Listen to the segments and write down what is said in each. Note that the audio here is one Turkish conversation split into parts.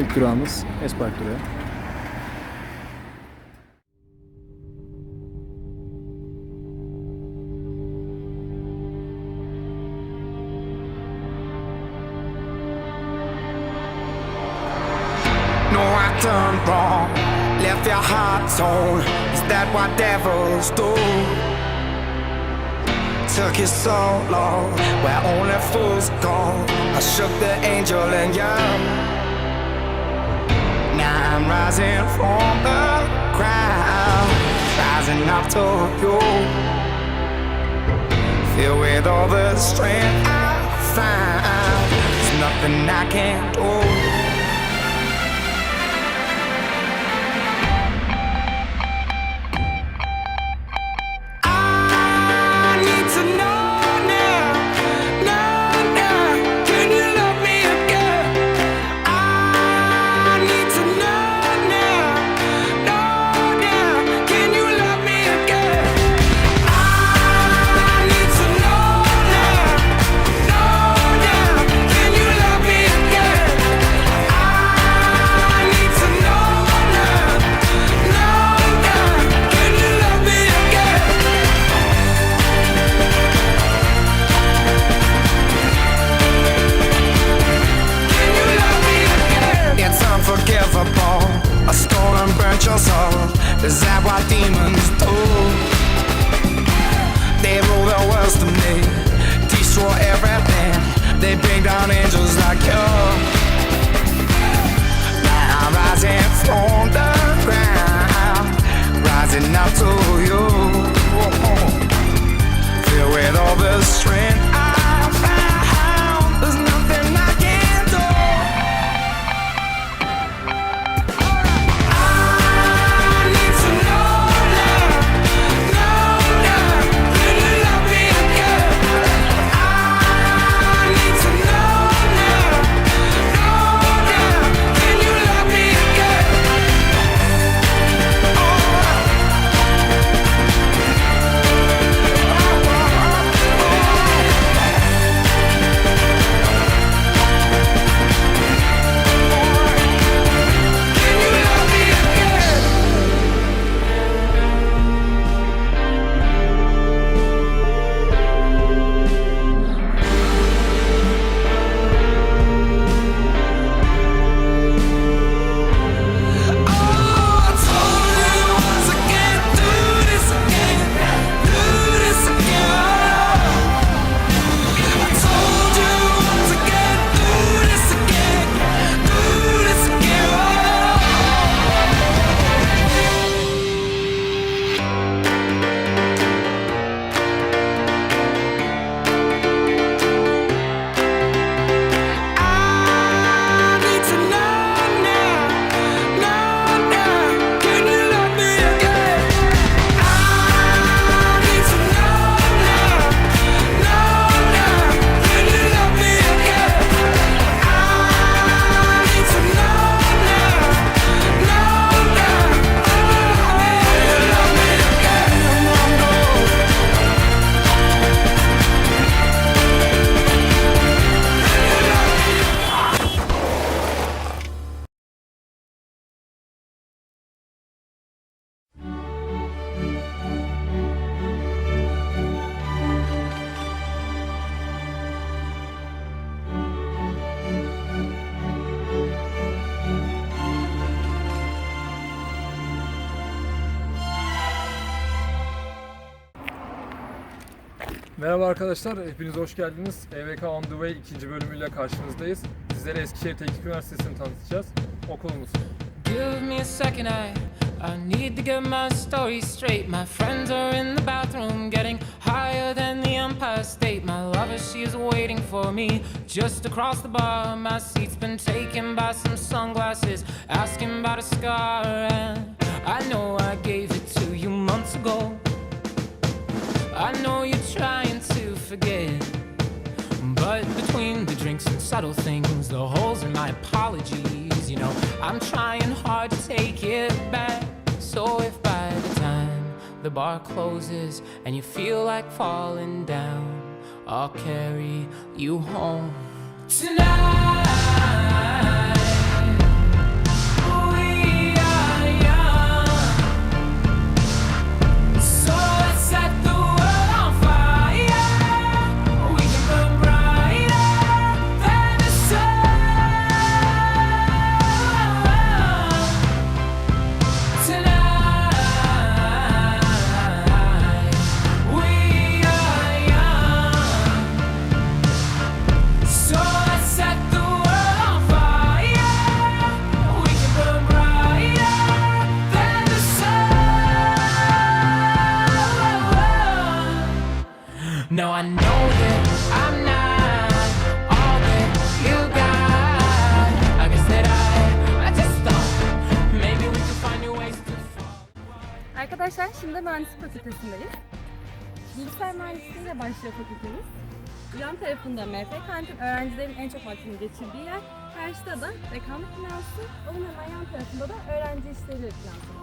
İlk durağımız Espark durağı. Wrong. Left your heart torn. Is that what devils do? Took you so long, where only fools go. I shook the angel and young. Now I'm rising from the ground, rising up to you. Filled with all the strength I found. There's nothing I can't do. Merhaba arkadaşlar, hepiniz hoş geldiniz. EVK On The Way ikinci bölümüyle karşınızdayız. Sizlere Eskişehir Teknik Üniversitesi'ni tanıtacağız. Okulumuz. Give me a second, I I need to get my story straight. My friends are in the bathroom, getting higher than the Empire State. My lover, she is waiting for me just across the bar. My seat's been taken by some sunglasses, asking about a scar. And I know I gave it to you months ago. I know you're trying forget. But between the drinks and subtle things, the holes in my apologies, you know, I'm trying hard to take it back. So if by the time the bar closes and you feel like falling down, I'll carry you home tonight. şimdi mühendislik fakültesindeyiz. Bilgisayar mühendisliğiyle başlıyor fakültemiz. Yan tarafında MF kantin, öğrencilerin en çok vaktini geçirdiği yer. Karşıda da dekanlık binası, onun hemen yan tarafında da öğrenci işleri binası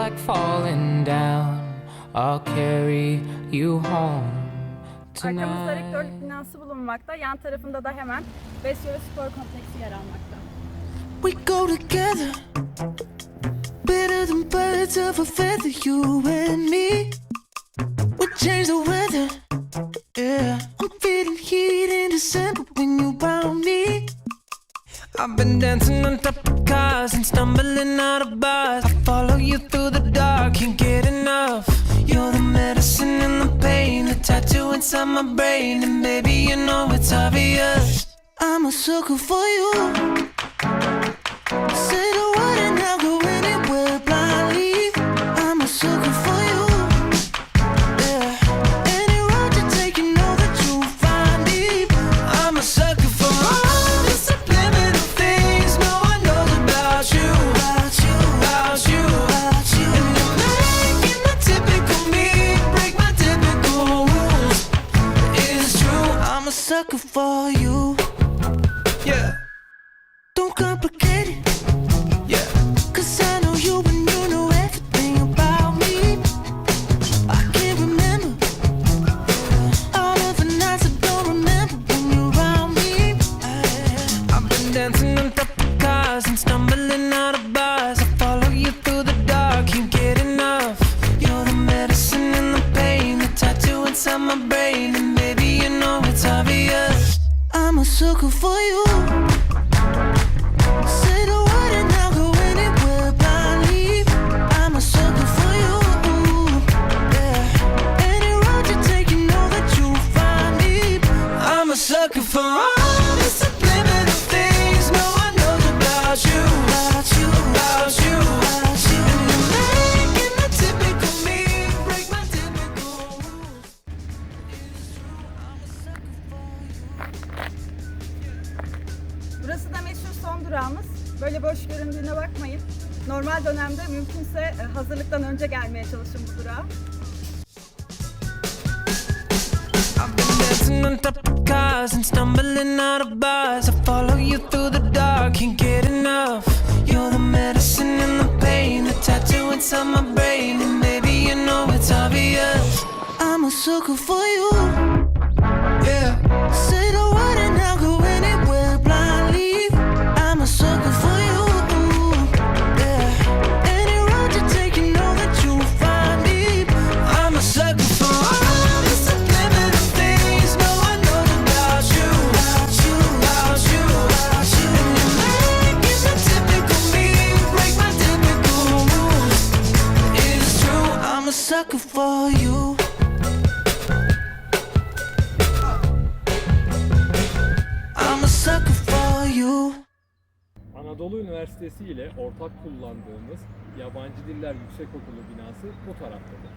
like falling down. I'll carry you home. Arkamızda rektörlük binası bulunmakta, yan tarafında da hemen Besyara Spor Kompleksi yer almakta. We go together Better than birds of a feather You and me We change the weather Yeah I'm feeling heat in December When you found me I've been dancing on top of cars And stumbling out of bars inside my brain, and baby, you know it's obvious. I'm a sucker for you. Say the word and I'll go çalışın bu durağa. I've been dancing on top of cars and stumbling out of bars. I follow you through the dark, can't get enough. You're the medicine and the pain, the tattoo inside my brain. And maybe you know it's obvious. I'm a sucker for you. Yeah. Say Üniversitesi ortak kullandığımız Yabancı Diller Yüksekokulu binası bu taraftadır.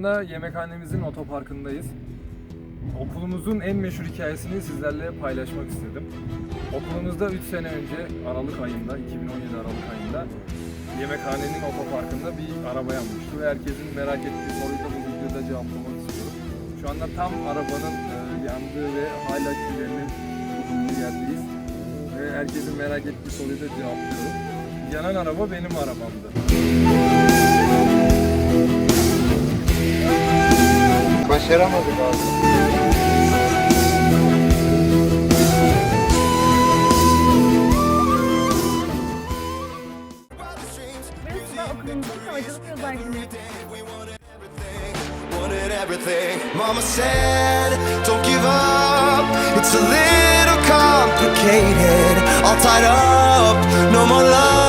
anda yemekhanemizin otoparkındayız. Okulumuzun en meşhur hikayesini sizlerle paylaşmak istedim. Okulumuzda 3 sene önce Aralık ayında, 2017 Aralık ayında yemekhanenin otoparkında bir araba yanmıştı ve herkesin merak ettiği soruyu da bu videoda cevaplamak istiyorum. Şu anda tam arabanın e, yandığı ve hala küllerinin bulunduğu yerdeyiz. Ve herkesin merak ettiği soruyu da cevaplıyorum. Yanan araba benim arabamdı. başaramadık aslında. Mama said, don't give up. It's a little complicated. All tied up, no more love.